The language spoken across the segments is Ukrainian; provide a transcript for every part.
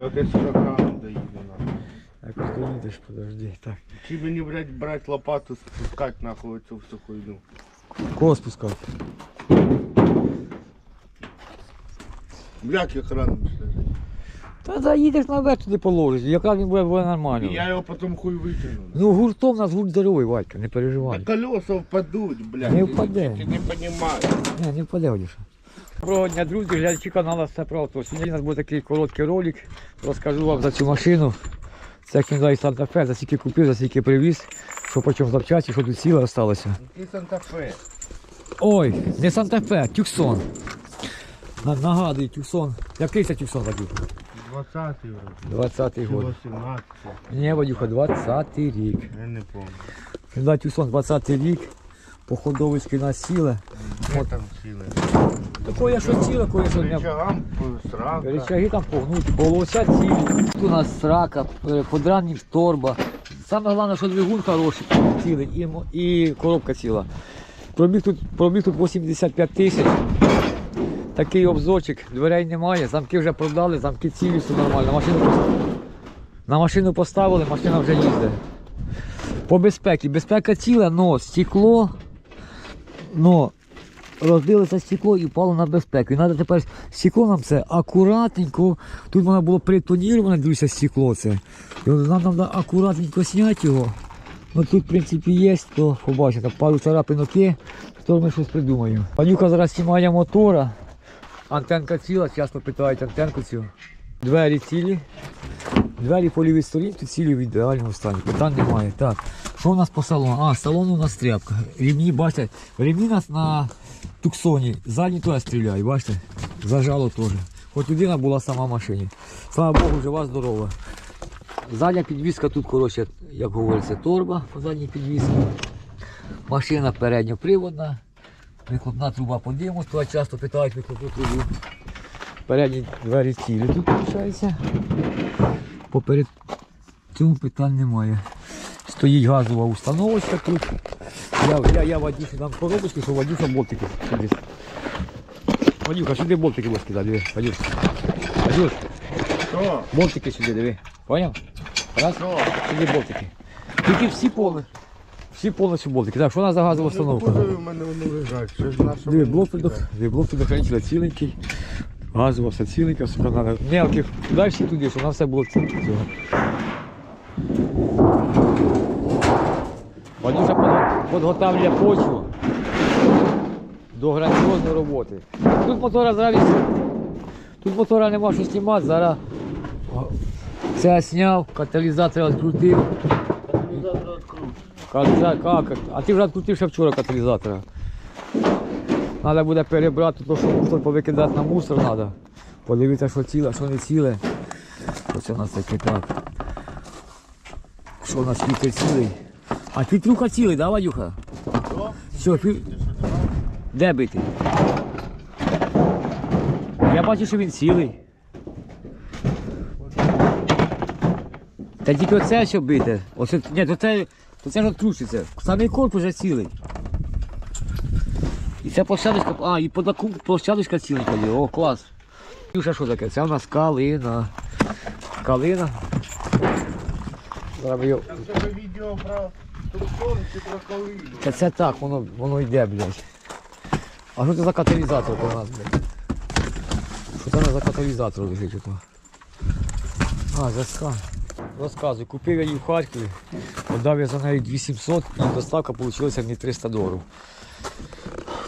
Доїде нахуй. Якось доїдеш, подожди. Так. Чи мені, блядь, брати лопату, спускати нахуй цю всю хуйню. Кого спускати? Блядь, як рано. Та заїдеш наверх туди положиш, яка він буде, буде І нормально. я його потім хуй витягну. Ну гуртом нас гурт здоровий, Вадька, не На переживай. колеса впадуть, блядь. Не впаде. Ти не розумієш. Не, не впаде, Вадюша. Доброго дня, друзі, глядачі каналу все правда. Сьогодні у нас буде такий короткий ролик. Розкажу вам за цю машину. Це Hyundai Santa Fe, за скільки купив, за скільки привіз, що по чому запчасті, що тут ціле залишилося. Який Санта-Фе? Ой, не Santa Fe, Тюксон. На- Нагадую, Тюксон. Який це Тюксон, Вадюха? 20-й вроде. 20-й Чи год. 18 Ні, Вадюха, 20-й рік. Я не пам'ятаю. Hyundai Tucson 20 рік, походовочки на сіле. Де там сіли? Такое що ціле, кое що. Рычагам срака. Перечаги там погнуті, полося цілі. Тут у нас срака, е, подранник торба. Саме головне, що двигун хороший, цілий і, і коробка ціла. Пробіг тут, пробіг тут 85 тисяч. Такий обзорчик, дверей немає, замки вже продали, замки цілі, все нормально. Машину на машину поставили, машина вже їздить. По безпеці. Безпека ціла, но стекло, но розбилося стекло і впало на безпеку. І треба тепер стекло нам це акуратненько. Тут воно було притоніроване, дивіться, стекло це. І нам треба акуратненько зняти його. Ну тут, в принципі, є, то побачите, пару царапинок є, то ми щось придумаємо. Панюка зараз знімає мотора. Антенка ціла, часто питають антенку цю. Двері цілі. Двері по лівій стороні, цілі в ідеальному стані. Питань немає. Так, що у нас по салону? А, салон у нас тряпка. Рівні, бачите, рівні нас на туксоні. Задні туди стріляють, бачите? Зажало теж. Хоч людина була сама в машині. Слава Богу, жива, здорова. Задня підвізка тут, коротше, як говориться, торба по задній підвізці. Машина передньоприводна. Вихлопна труба подивимось, туди часто питають вихлопну трубу. Передні двері цілі тут виходить. Поперед цьому питань немає. Стоїть газова установочка тут. Я, я, я Вадюші дам коробочку, що Вадюша болтики сюди. Вадюха, сюди болтики будеш кидати, диви. Вадюш. Вадюш, Що? болтики сюди, диви. Поняв? Раз, Що? сюди болтики. Тільки всі повні. Всі повністю болтики. Так, що у нас за газова установка? Кузові в мене воно лежать. Це ж наша. Диви, блок предохранителя ціленький. Газова все ціленька, все надо. Мелких. Дай всі туди, щоб у нас все було ціленьке. Вадюша підготовлює почву до грандіозної роботи. Тут мотора зараз. Тут мотора нема що знімати, зараз це зняв, каталізатор відкрутив. Каталізатор як? А ти вже відкрутив ще вчора каталізатора. Треба буде перебрати, то що мусор повикидати на мусор треба. Подивитися, що ціле, що не ціле. Оце у нас таке так. Що у нас фільтр цілий? А фільтруха цілий, да, Вадюха? Що, фі... Де бити? Я бачу, що він цілий. Та тільки оце що бити. Оце, ні, то це, то це ж відкручується. Самий корпус вже цілий. І ця площадочка, а, і подаку площадочка ціленька є. О, клас. Юша, що таке? Це у нас калина. Калина. Зараз відео про Тумсон чи про Та це так, воно, воно йде, блядь. А що це за каталізатор у нас, блядь? Що це за каталізатор лежить ото? А, заска. Розказую, купив я її в Харкові, подав я за неї 2700 і доставка вийшла мені 300 доларів.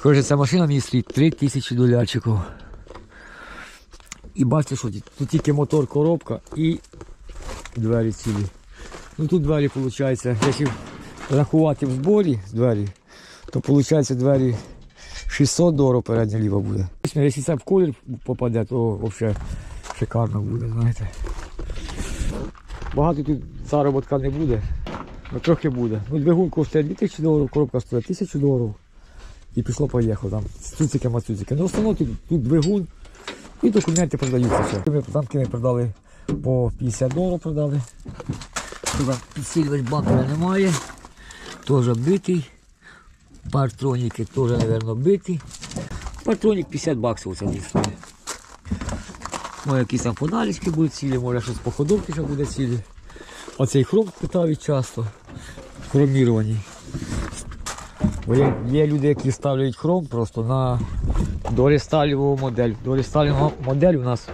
Каже, ця машина мені стоїть 3000 долярчиків. І бачите, що тут? Тут тільки мотор, коробка і двері цілі. Ну тут двері, виходить, якщо рахувати в зборі двері, то виходить двері 600 доларів передня ліва буде. Якщо це в колір попаде, то взагалі шикарно буде, знаєте. Багато тут заробітка не буде, але трохи буде. Ну, двигун коштує 2000 доларів, коробка стоїть 1000 доларів. І пішло поїхало там. Цуцики мацуцики. Ну, в основному тут, тут двигун і документи продаються. Все. Ми Танки ми продали по 50 доларів продали. Підсилювач бампера немає. Теж битий. Партроніки теж, мабуть, биті. Партронік 50 баксів це дійсно. може якісь там фонарички будуть цілі, може щось по ходовці ще буде цілі. Оцей хром питають часто. Хромірований. Бо є, є люди, які ставлять хром просто на доресталіву модель. Доресталіву модель у нас.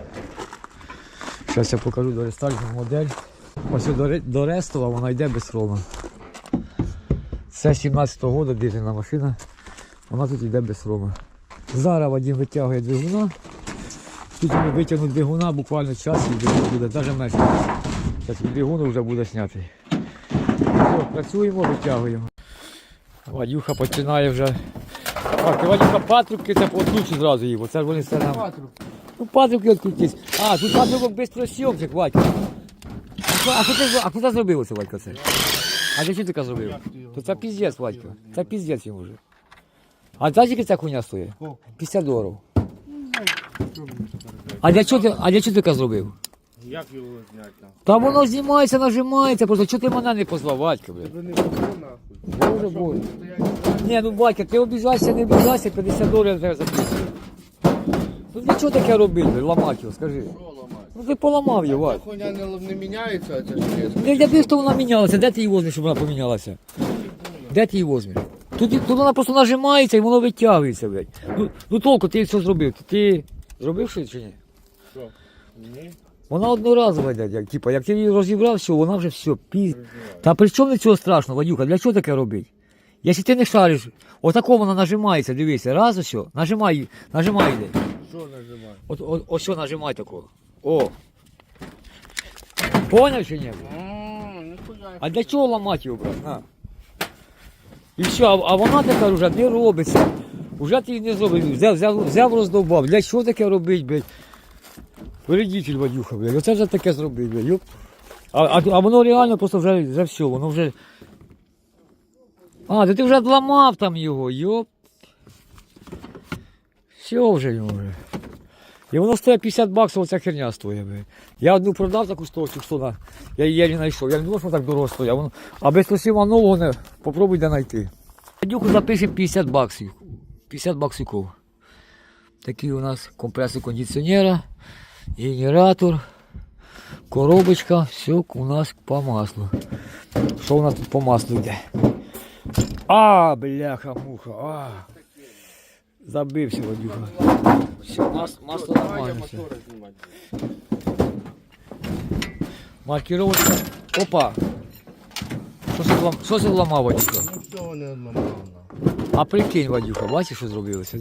Зараз я покажу доресталіву модель. Ось до, до Рестова вона йде без хрома. Це 17-го року дизельна машина. Вона тут йде без хрома. Зараз Вадим витягує двигуна. Тут ми витягнуть двигуна буквально час і двигун буде навіть менше. Зараз двигун вже буде знятий. Все, працюємо, витягуємо. Вадюха починає вже. Так, ти Вадюха патрубки це відключи зразу їх, бо це ж вони все нам. Ну патрубки відкрутись. А, тут патрубок без просьомчик, Вадька. А що- ти, а куди зробив оце, Вадька, це? А для чого ти зробив? То це піздець, Вадька. Це піздець йому вже. А знаєш, скільки ця хуйня стоїть? 50 доларів. А для чого ти, а для чого ти таке зробив? Як його зняти там? Та воно знімається, нажимається, просто чого ти мене не позвав, Вадька, блядь? Тебе не було нахуй. Боже, боже. Ні, ну Вадька, ти обіжайся, не обіжайся, 50 доларів треба записувати. Ну для чого таке робити, ламати його, скажи. Що ламати? Ну ти поламав його, Та Вадь. хуйня не, не міняється, а це железо. Ну я б що вона мінялася, де ти її возьмеш, щоб вона помінялася? Де ти її возьмеш? Тут, тут вона просто нажимається і воно витягується, блядь. Ну, ну толку, ти все зробив. Ти зробив щось чи ні? Що? Ні? Вона одноразова йде, як, типа, як ти її розібрав, все, вона вже все, пі... Та при чому цього страшного, Вадюка, для чого таке робити? Якщо ти не шариш, отако вона нажимається, дивися, раз ось, нажимай, нажимай йде. Що нажимати? От, от, ось що нажимай такого. О. Поняв чи ні? А. Для чого ламати його, брат? На. І все, а, а вона тепер вже не робиться. Уже ти її не зробив. Взяв, взяв, взяв роздовбав. Для чого таке робить, блядь? Вредитель Вадюха, блядь. Оце вже таке зробив, блядь. Йоп. А, а, а воно реально просто вже, вже все, воно вже. А, то ти вже зламав там його, йоп. Все вже вже. І воно стоїть 50 баксів, оця херня стоїть. Я одну продав таку стовчу, що на. Я її не знайшов. Я не думав, що так дорого стоїть. Воно... А без трусів нового не попробуй де знайти. Дюку запишемо 50 баксів. 50 баксиків. Такий у нас компресор кондиціонера, генератор, коробочка, все у нас по маслу. Що у нас тут по маслу йде? А, бляха, муха, а. Забився. Все, мас, масло нормально. все. Маркировочка. Опа. Що це влам... Що це вламав, Вадюха? Ну не одномовно. А прикинь, Вадюха, бачиш, що зробилося?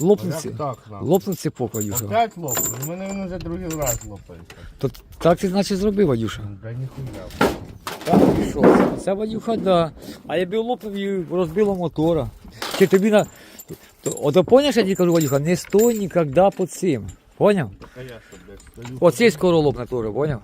Лопнув, ці... Як так нам? Лопнув цепок, Вадюха. Опять лопнув? У мене він вже другий раз лопається. То, так ти значить зробив, Вадюша. Да ніхуя. Так, і що? Це, це Вадюха, да. А я б лопнув і розбило мотора. Чи тобі на... То, ото поняв, я тобі кажу, Вадюха, не стой ніколи по цим. Поняв? Блядь. Оцей скоро лопне теж, поняв?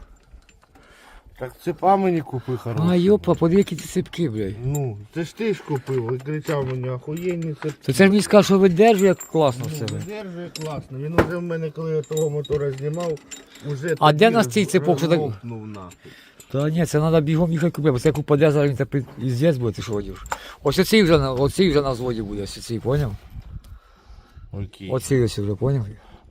Так цепа мені купи хороші. А, йопа, подиві, які ці цепки, блядь. Ну, це ж ти ж купив, і кричав мені охуєнні цепки. То це ж мені сказав, що видержує як класно в Ну, себе. Видержує класно. Він уже в мене, коли я того мотора знімав, уже А де нас цей цепок, що так- розлопнув нахуй. Та ні, це треба бігом їхати купити, бо це як упаде, зараз він тепер іздець буде, ти що водиш. Ось оцей вже на, оцей вже на зводі буде, ось оцей, поняв? Окей. Оцей ось вже, поняв?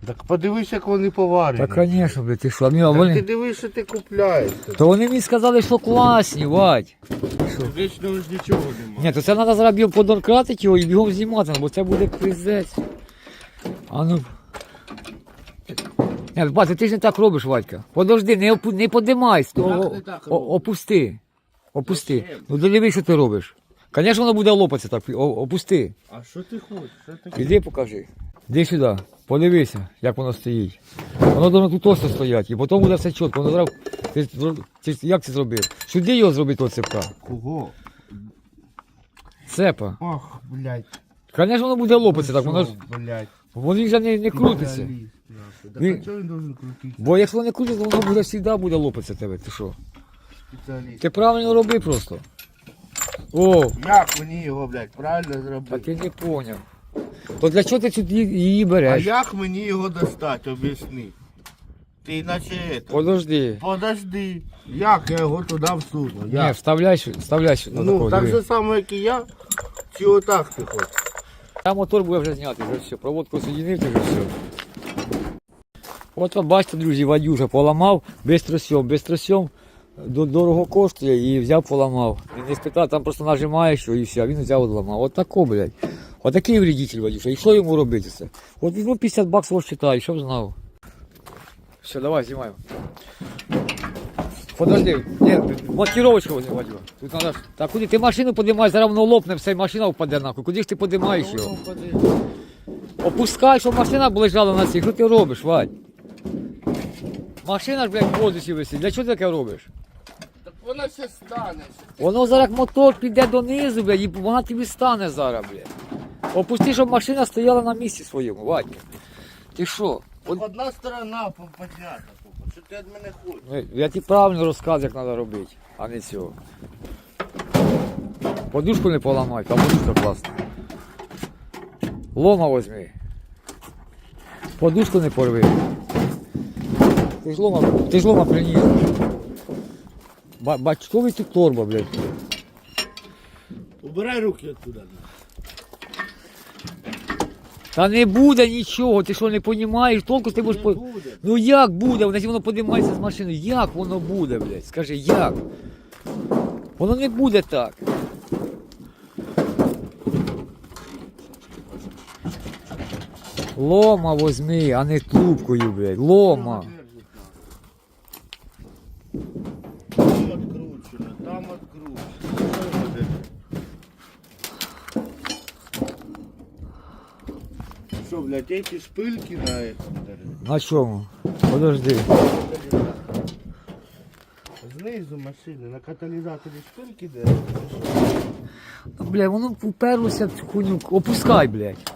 Так подивись, як вони поварені. Та, звісно, блядь, ти що, а мені- а ти вони... дивись, що ти купляєш. То вони мені сказали, що класні, Вадь. Вічно ж нічого немає. Ні, то це треба зараз бігом подонкратити його і бігом знімати, бо це буде пиздець. А ну. Ні, бачите, ти ж не так робиш, Вадька. Подожди, не, опу... не подимай, сто... Як не так о- роблю? опусти. Опусти. Ну дивись, що ти робиш. Звісно, воно буде лопатися так. О- опусти. А що ти хочеш? Що ти Іди покажи. Іди сюди, подивися, як воно стоїть. Воно должно тут ось стояти, і потім буде все чітко. Воно зараз... ти, зро- ти як це зробив? Сюди його зробити от цепка. Кого? Цепа. Ох, блядь. Звісно, воно буде лопатися, так воно ж. Блядь. Воно вже не, не крутиться. Ідеаліст, нахуй. Так Він- чого він должен крутитися? Бо якщо не крутиться, воно буде завжди буде лопатися тебе. Ти що? Спеціаліст. Ти правильно роби просто. О, Як мені його, блядь, правильно а зробити? ти не поняв. То для чого ти сюди її А береш? як мені його достати, об'ясни. Ти наче это. Подожди. Подожди. Як я його туди всуну? Ні, Як? вставляй, сю- вставляй сюди. Ну, так же само, як і я. Чи отак ти хочеш? Там мотор буде вже знятий, вже все. Проводку соединив, ти вже все. От ви бачите, друзі, Вадюша поламав, бистросьом, бистросьом до- дорого коштує і взяв, поламав. Він не спитав, там просто нажимаєш що і все, а він взяв і ламав. От тако, блядь. От такий вредитель, Вадюша. І що йому робити це? От візьму 50 баксів считай, щоб знав. Все, давай, знімаємо. Подожди, ні, монтировочку возьми. Тут надо... ж- Та куди ти машину подимаєш, зараз воно лопне, все, і машина впаде нахуй. Куди ж ти подимаєш його? Опускай, щоб машина б лежала на цій. Що ти робиш, Вадь? Машина ж, блядь, в воздусі висить. Для чого ти таке робиш? Вона ще стане. Воно зараз мотор піде донизу, блядь, і вона тобі стане зараз, блядь. Опусти, щоб машина стояла на місці своєму, Вадька. Ти що? От, Одна сторона поднята. Що ти від мене хочеш? ну, я тобі правильно розказую, як треба робити, а не цього. Подушку не поламай, там подушка класна. Лома возьми. Подушку не порви. Ти ж лома, ти ж лома приніс. Ба- Бачковий тут торба, блядь. Убирай руки оттуда. Та не буде нічого, ти що не розумієш, толку ти будеш... по- буде. Ну як буде? Воно воно подимається з машини. Як воно буде, блядь? Скажи, як? Воно не буде так. Лома возьми, а не трубкою, блядь. Лома. Там откручено, там откручено. Що блядь, эти шпильки на этом держать? На чому? Подожди. Знизу машини, на каталізаторі шпильки. Ну, Бля, воно уперлося в цю хуйню. Опускай, блядь.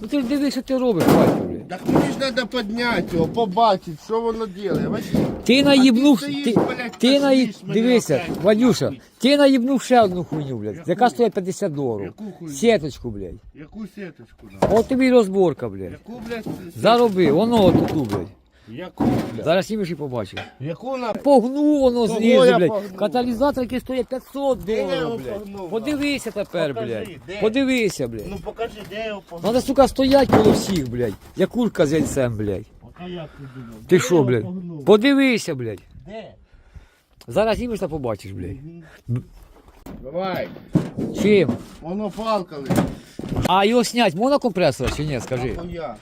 Ну ти ж дивись, що ти робиш, Вадя, блядь. Так мені ж треба підняти його, побачити, що воно робить. Ти наїбнув, ти, ти наї... дивися, Вадюша, ти наїбнув ще одну хуйню, блядь, Яку? яка стоїть 50 доларів. Яку хуйню? Сеточку, блядь. Яку сеточку да? От тобі й розборка, блядь. Яку, блядь, сеточку? Зароби, воно отуту, блядь. Яку, блядь? Зараз знімеш і побачиш. Яку на... Погну воно Кого знизу, я блядь. погнув? Каталізатор, який стоїть 500 я його доларів, блядь. Подивися тепер, Покажи, блядь. де? Подивися, блядь. Ну покажи, де його погнув. Надо, сука, стоять коло всіх, блядь. Як курка з яйцем, блядь. А як ти думав? Де я що, його блядь? погнув? Подивися, блядь. Де? Зараз знімеш та побачиш, блядь. Давай. Чим? Воно палка лежить. А його снять можна компресора чи ні, скажи? Нахуя?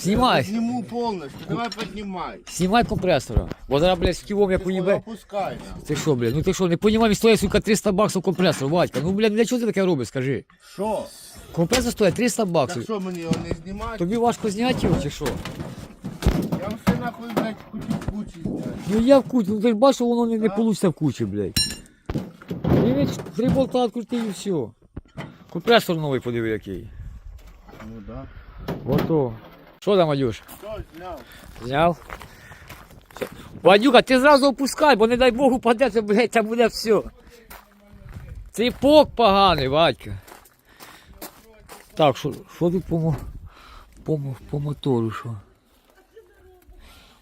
Знімай. Зніму повністю, давай піднімай. Знімай компресора. Бо зараз, блядь, з ківом як Ти уїбе. Опускай. на. Ти що, блядь? Ну ти що, не понімаєш, стоїть, сука, 300 баксів компресор, Вадька. Ну, блядь, для чого ти таке робиш, скажи? Що? Компресор стоїть 300 Так баксів. що мені його не знімати? Тобі важко зняти його чи що? Я все нахуй, блядь, кучі кучі зняти. Ну я в кучі, ну ти ж бачиш, воно не, не Так. в кучі, блядь. Три болта відкрути і все. Компресор новий подиви який. Ну да. Ото. Що там, Вадюш? Що зняв? Зняв? Вадюка, ти зразу опускай, бо не дай Бог упаде, це, блядь, це буде все. Ципок поганий, Вадька. Так, що, що тут по, по, по мотору, що?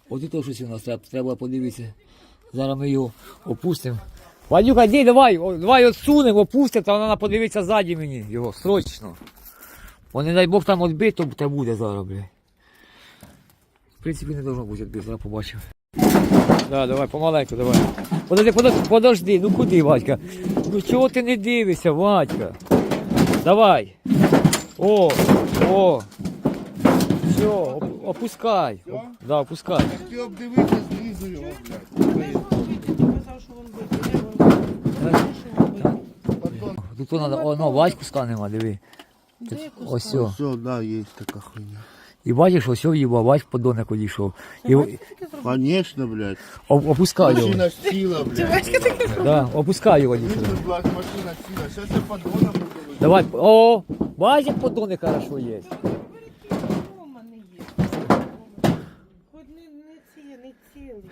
От і то щось у нас треба, треба подивитися. Зараз ми його опустимо. Вадюка, йди, давай, о, давай отсунемо, опустимо, та вона подивиться ззаді мені його, срочно. Бо не дай Бог там відбити, то те буде зараз, блядь. В принципі, не должно бути відбити, зараз побачимо. Да, давай, помаленьку, давай. Подожди, подожди, подожди, ну куди, Вадька? Ну чого ти не дивишся, Вадька? Давай. О, о. Все, оп- опускай. Оп- Да, опускай. Ти обдивися знизу його, блядь. Потом. Тут треба, о, ну, Вадьку сканема, диви. Тут, ось все. Все, да, є така хуйня. І бачиш, ось їба, Вадь подонок одійшов. І, Конечно, блядь. о- опускай його. Машина сіла, блядь. Да, опускай його. Видно, блядь, машина сіла. Сейчас я подгона буду. Давай, о, бачиш, як хорошо є. Дома не є. Хоч не, не ці, не цілий.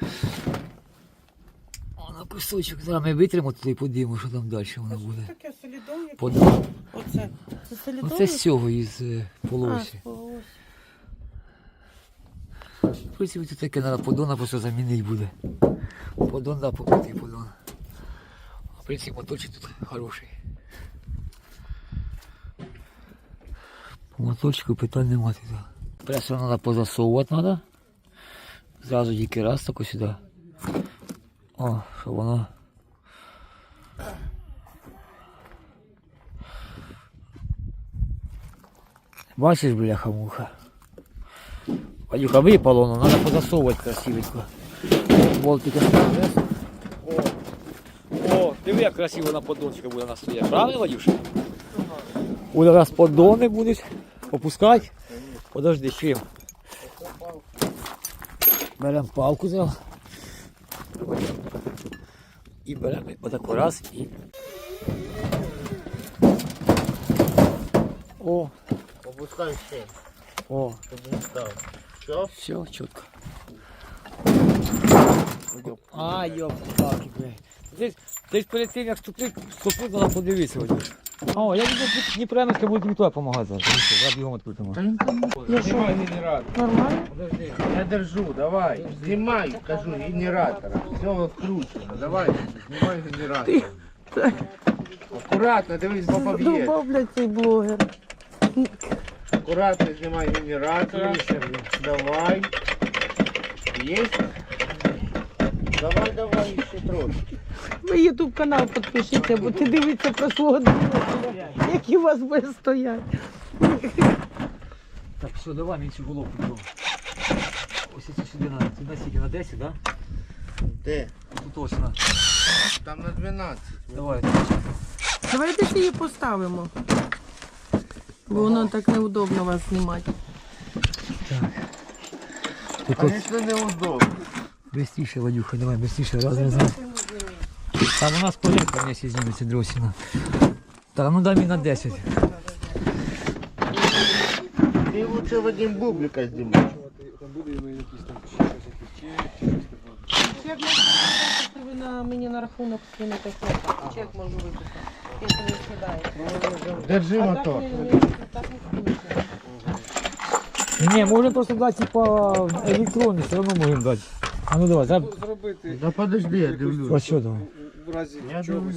На кусочок, зараз ми витримо туди і подивимо, що там далі воно буде. Таке солідовник. Оце. Це солідовник? це з цього із е, полосі. В принципі, тут таке треба подона просто замінити буде. Подон, да, побитий подон. А в принципі, моторчик тут хороший. По моторчику питань нема тут. Пресор треба позасовувати треба. Зразу тільки раз тако сюди. О, що воно. Бачиш, бляха-муха. Вадюха, випало, но надо позасовувати красивенько. Болтики на. О, о, диви, як красиво на поддончика буде нас стояти. Правильно, Вадюша? Буде раз поддони будуть опускати. Подожди, чим? Беремо палку зараз. І беремо отако раз і. О, Опускай ще, о, щоб не став. Все? все, чітко. А, йоп, так, блядь. Десь, десь перед тим, як ступив, вступити, подивися. подивитися. О, я тобі туди допомагати зараз. Ну що, Я бігом відкритимо. Ну що, нормально? Я держу, давай. Знімай, кажу, генератора. Все відкручено. Давай, знімай генератор. Акуратно, дивись, бо поб'є. Блядь, цей блогер. Акуратно знімай генератора. Давай. Есть? Давай, давай, ще трошки. Ви ютуб канал підпишіться, бо ти дивишся про свого друга, які у вас буде стоять. Так, все, давай мені цю головку беру. Ось це сюди на, сюди скільки, на 10, да? Де? Тут ось на. Там на 12. Давай. Давайте ж її поставимо. Бо воно так неудобно вас знімати. Тут ось Звісно, неудобно. быстріше, Вадюха, давай, быстріше, раз, раз, раз. Там у нас полінка мені зніметься дросіна. Так, ну дай мені на 10. Ти лучше Вадим Бублика знімай. Чек можу ви на мені на рахунок скинете Чек можу виписати, якщо не скидаєте. Держи А мотор. так не скинете. Ні, можемо просто дати, типа, електронний, все одно можемо дати. А ну давай, за... зробити Да подожди, я дивлюсь. ось що давай. В разі Я чогось.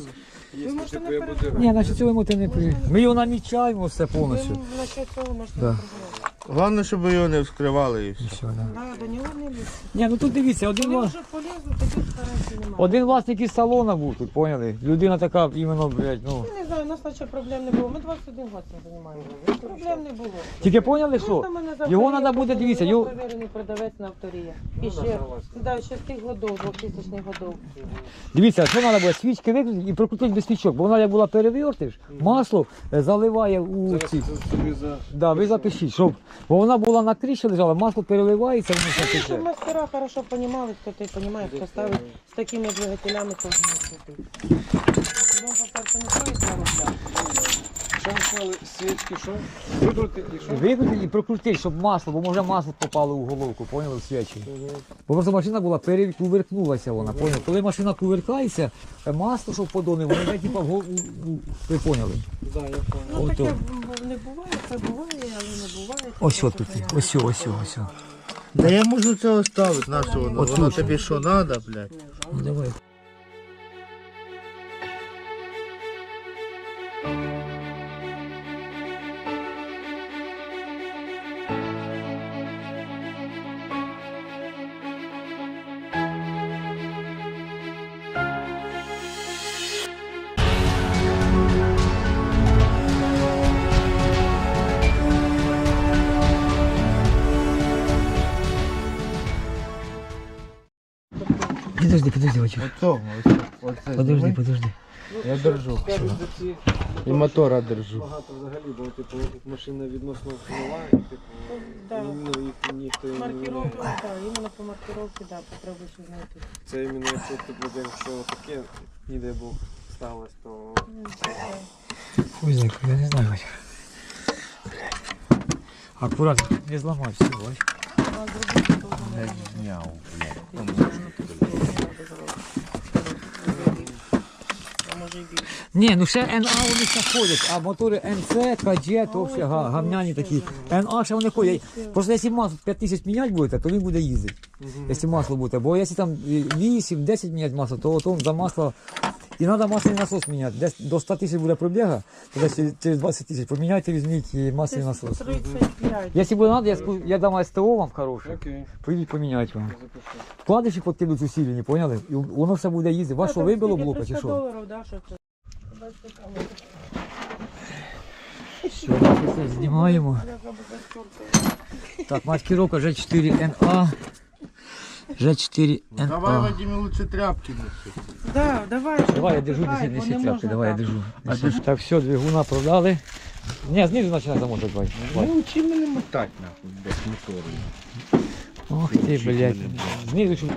Якщо можете типу не я буду. Ні, значить цього ми не при... Ми його намічаємо все повністю. Ви насчет цього можете Да. не переживати. Головне, щоб його не вскривали і все. Все, да. Да, до нього не лізьте. Ні, ну тут дивіться, один, вла- вже полізли, тоді старайся немає. один власник із салона був тут, поняли? Людина така, іменно, блядь, ну. Я не знаю, у нас наче проблем не було. Ми 21 год цим займаємося. Проблем не було. Тільки поняли, що? Просто мене завтра Його треба буде, дивіться, його... перевірений продавець на авторія. І Ну, ще, да, ще з тих годов, 2000 годов. Дивіться, що треба буде свічки викрутити і прокрутити без свічок, бо вона як була перевертиш, масло е, заливає у ці. це собі за Да, ви запишіть, щоб бо вона була на кріші лежала, масло переливається, воно все Ну, Щоб мастера хорошо розуміли, хто ти розуміє, хто ставить з такими двигателями, то не купить. Вам, по-перше, не стоїть на що ми свічки, що? Викрути і що? Викрутити і прокрутити, щоб масло, бо може масло попало у головку, поняли, в свічі. Бо просто машина була перекуверкнулася вона, поняли? Коли машина кувиркається, масло, що в подони, воно йде типа в голову, ви поняли. Да, я понял. Ну, Ото. таке б- не буває, це буває, але не буває. Ось от тут, ось, ось, ось, ось. Да я можу це оставити, на що воно? От Воно тобі що надо, блядь? Ну давай. Оцього, ось- оце Подожди, подожди. Я держу. Скажуть, за ці І мотора держу. багато взагалі, бо типу машина відносно нова, і типу Да. ну, їх ніхто і не Маркировка, так, іменно по маркировці, да, потрібно ще знайти. Це іменно якщо типу якщо таке, не дай Бог, сталося, то зайка, я не знаю, Вачук. Аккуратно, не зламай все, Вачук. Ні, ну ще НА вони ще ходять, а мотори НЦ, КД, то все га- гавняні такі. НА ще вони ходять. Просто якщо масло 5 тисяч міняти будете, то він буде їздити. Якщо масло буде. Бо якщо там 8-10 міняти масло, то, то за масло І треба масляний насос міняти. Десь до 100 тисяч буде пробіга, то десь через- через 20 тисяч поміняйте, візьміть і масляний насос. 35. Якщо буде треба, я, ску- я дам СТО вам хороше, Окей, прийдіть поміняти вам. запишу. Вкладиші подкидуть усилені, поняли? І воно все буде їздити. Вас що, вибило блока чи що? доларів, да, що це? Все, все знімаємо. Так, маскировка G4NA. G4NA. Давай, Вадим, лучше тряпки неси. Да, давай. Давай я держу, Давай, неси, бо неси не тряпки, можна давай я держу. Так, все, двигуна продали. Ні, знизу починай замотати, давай. Ну, учи мене мотати, нахуй, без мотору. Ох ти, блядь. Знизу, щоб...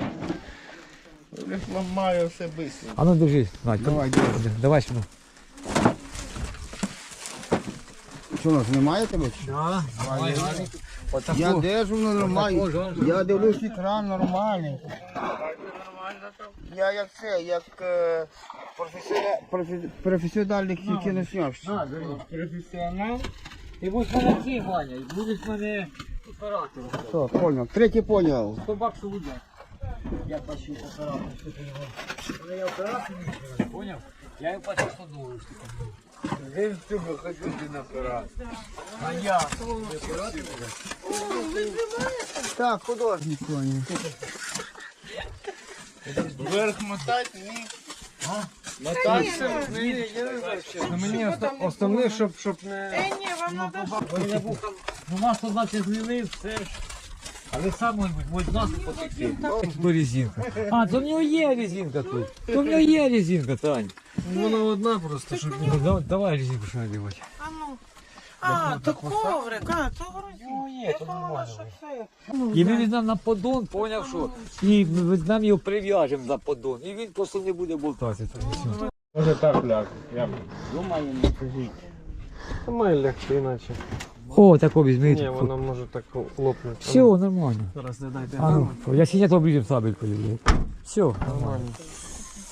Я ламаю все быстро. А ну держи, Надь. Давай, Давай сюди. Що нас немає тебе? Да, давай, Я держу нормально. Я дивлюсь екран нормальний. Я як це, як е, професіональний кіношнявщик. Професіонал. Ти будеш мене цим, Ваня, і будеш мене оператором. Все, понял. Третій понял. 100 баксів день. Я плачу оператор, що ти його. Коли я оператор не поняв? Я йому плачу 100 доларів. Я в тебе хочу один апарат. А я? Так, художник понял. Вверх мотати, ні. Ну мені оста- основне, щоб, щоб не... Е, ні, вам треба Коли я був там, ну нас тут наче злили, все ж. Але сам, мабуть, може нас потекти. Ну, резинка. А, то в нього є резинка тут. То в нього є резинка, Тань. Вона одна просто, щоб... Ну, давай, давай резинку що надівати. А ну. А, то коврик, а, то грузин. Ну, є, Я то думала, що це. І ми візьмемо на поддон, поняв, що? І ми візьмемо його прив'яжемо на поддон. І він просто не буде болтатися. Може так ляг. Я Та має лягти іначе. О, тако візьми. Ні, вона може так лопнути. Все, нормально. Зараз не дайте. А ну, я сидять обріжем сабелькою. Все, нормально.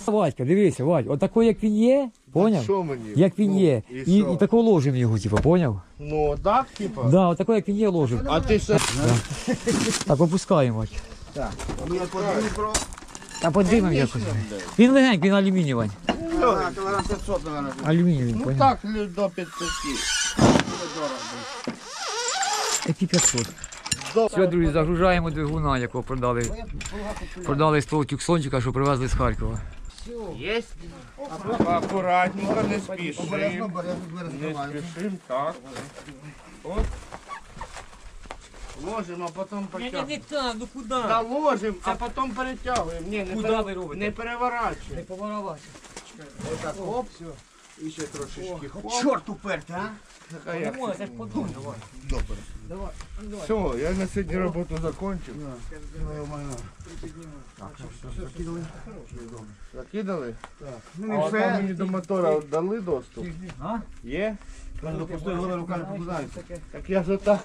Вадька, дивися, Вадь, отакий, як він є, поняв? Що мені? Як він Ну, є. І, І, що? і тако ложимо його, типу, поняв? Ну, так, типа? Да, отакий, як він є, ложимо. А ти що? Так, опускаємо, Вадь. Я подумав Та подимемо якось. Він легенький, він алюмінієвий. кілограм 500, наверное. Алюмінієвий, Ну поняв? так, лю- до 500. Такі 500. Все, друзі, загружаємо двигуна, якого продали. Продали з того тюксончика, що привезли з Харкова. Є? Акуратненько, не спішим. Обережно, обережно, Не обережно. спішим, так. От. Ложимо, а потім потягуємо. так, ну куди? Та ложимо, а потім перетягуємо. Ні, не, Куди пере- ви робите? не переворачуємо. поворовався. Отак, оп, і ще трошечки. Хоп. Чорт уперти, а? А як? це ж подон, давай. Все, я на сьогодні роботу закончив. Закидали? Ну А не от там все. мені до мотора дали доступ? А? Є? До пустої голови руками покладаються. Так я ж отак.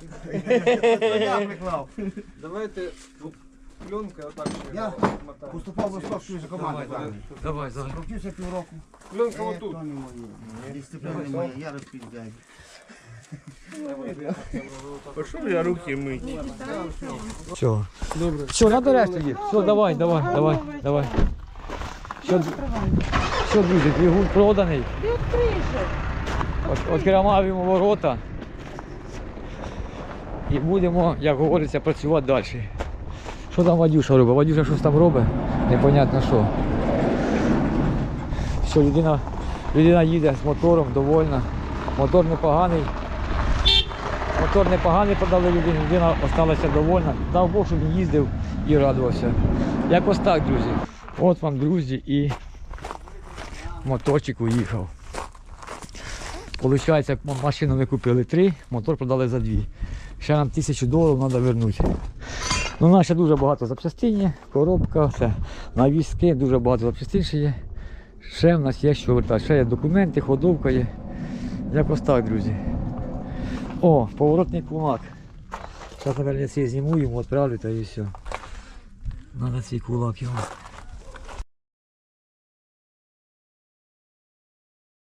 Я приклав. Давайте ну, пленка отак ще Я мотаю. Поступав в Ростов, за команди. Давай, давай, давай. Провчився півроку. Пленка Е, отут. то не моє. Дисципліна не моя, я розпіздяю. Пішов я руки мить. Все. Добре. Все, набереш тоді. Все, давай, давай, давай, давай. Все, все, друзі, двигун проданий. От- Відкриваємо ворота. І будемо, як говориться, працювати далі. Що там Вадюша робить? Вадюша щось там робить, непонятно що. Все, людина, людина їде з мотором, довольна. Мотор непоганий. Мотор непоганий продали людині, людина залишилася довольна. Дав Бог, щоб він їздив і радувався. Якось так, друзі. От вам, друзі, і моторчик уїхав. Получається, машину ми купили три, мотор продали за дві. Ще нам тисячу доларів треба вернути. Ну, у нас ще дуже багато запчастин коробка, все. навіски, дуже багато запчастин ще є. Ще в нас є що вертати. Ще є документи, ходовка є. Якось так, друзі. О, поворотний кулак. Зараз, наверное, я зніму, йому відправлю та і все. Надо цей кулак його.